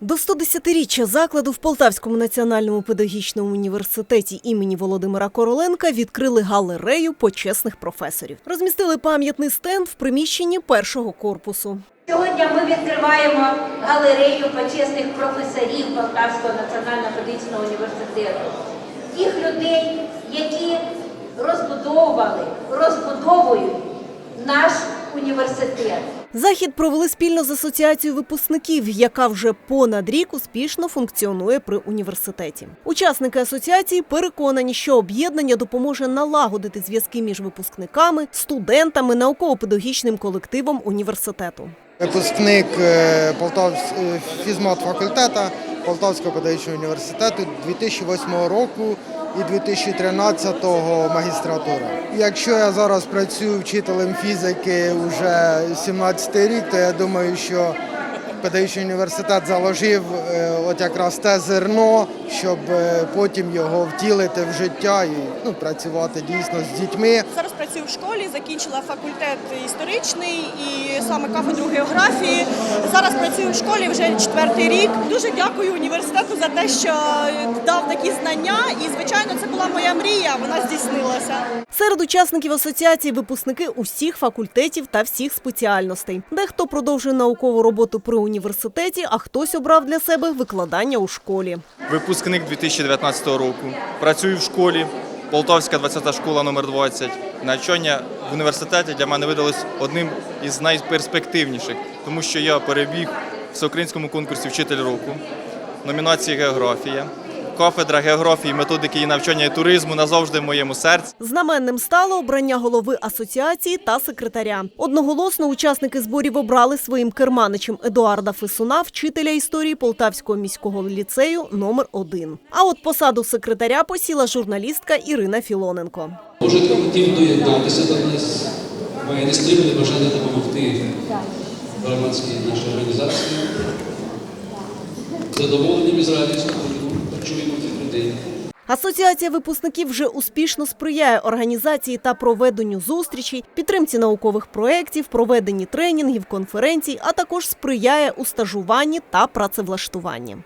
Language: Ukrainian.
До 110-річчя закладу в Полтавському національному педагогічному університеті імені Володимира Короленка відкрили галерею почесних професорів. Розмістили пам'ятний стенд в приміщенні першого корпусу. Сьогодні ми відкриваємо галерею почесних професорів Полтавського національного педагогічного університету. Тих людей, які розбудовували, розбудовують наш університет. Захід провели спільно з асоціацією випускників, яка вже понад рік успішно функціонує при університеті. Учасники асоціації переконані, що об'єднання допоможе налагодити зв'язки між випускниками, студентами, науково-педагогічним колективом університету. Випускник Полтавського Полтав е, фізмат факультету Полтавського педагогічного університету 2008 року і 2013 магістратура. Якщо я зараз працюю вчителем фізики вже 17 рік, то я думаю, що педагогічний університет заложив е, от якраз те зерно, щоб е, потім його втілити в життя і ну, працювати дійсно з дітьми. Зараз працюю в школі, закінчила факультет історичний і саме кафедру географії. Зараз працюю в школі вже четвертий рік. Дуже дякую університету за те, що дав такі знання. І звичайно, це була моя мрія. Вона здійснилася. Серед учасників асоціації випускники усіх факультетів та всіх спеціальностей. Дехто продовжує наукову роботу при університеті, а хтось обрав для себе викладання у школі. Випускник 2019 року. Працюю в школі. Полтавська 20 школа номер 20. Навчання в університеті для мене видалось одним із найперспективніших, тому що я перебіг в всеукраїнському конкурсі Вчитель року, номінації географія. Кафедра географії, методики і навчання і туризму назавжди в моєму серці. Знаменним стало обрання голови асоціації та секретаря. Одноголосно учасники зборів обрали своїм керманичем Едуарда Фесуна, вчителя історії Полтавського міського ліцею номер 1 А от посаду секретаря посіла журналістка Ірина Філоненко. Може, хто хотів доєднатися до нас, має нестримне бажання допомогти громадській нашій організації. Задоволенням і з радістю Асоціація випускників вже успішно сприяє організації та проведенню зустрічей, підтримці наукових проєктів, проведенні тренінгів, конференцій, а також сприяє у стажуванні та працевлаштуванні.